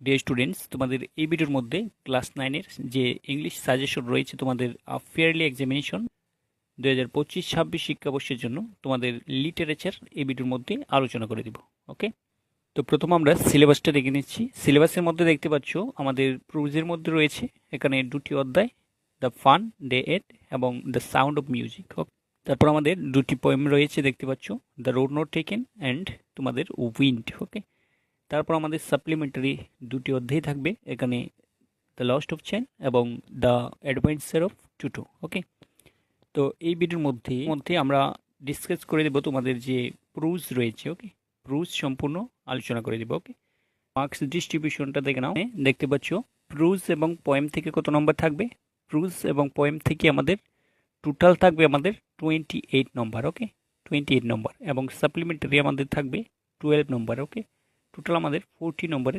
Dear students তোমাদের এই ভিডিওর মধ্যে ক্লাস নাইনের যে ইংলিশ সাজেশন রয়েছে তোমাদের ফেয়ারলি এক্সামিনেশন দু হাজার পঁচিশ ছাব্বিশ শিক্ষাবর্ষের জন্য তোমাদের লিটারেচার এই ভিডিওর মধ্যে আলোচনা করে দিব ওকে তো প্রথম আমরা সিলেবাসটা দেখে নিচ্ছি। সিলেবাসের মধ্যে দেখতে পাচ্ছ আমাদের প্রুজের মধ্যে রয়েছে, এখানে দুটি অধ্যায় দ্য ফান ডে এট এবং দ্য সাউন্ড অফ মিউজিক তারপর আমাদের দুটি পোয়েম রয়েছে, দেখতে পাচ্ছ the road not taken and তোমাদের উইন্ড ওকে তারপর আমাদের সাপ্লিমেন্টারি দুটি অধ্যায় থাকবে। এখানে দ্য লস্ট অফ চেন এবং the adventure of Toto okay তো এই ভিডিওর মধ্যে মধ্যে আমরা ডিসকাস করে দেবো তোমাদের যে প্রুজ রয়েছে ওকে প্রুজ সম্পূর্ণ আলোচনা করে দেবো ওকে মার্কস ডিস্ট্রিবিউশনটা দেখে নাও। দেখতে পাচ্ছ প্রুজ এবং পয়েম থেকে কত নম্বর থাকবে? প্রুজ এবং পয়েম থেকে আমাদের টোটাল থাকবে আমাদের twenty eight number okay twenty eight number এবং সাপ্লিমেন্টারি আমাদের থাকবে টুয়েলভ নম্বর ওকে টোটাল আমাদের ফোরটি নম্বরের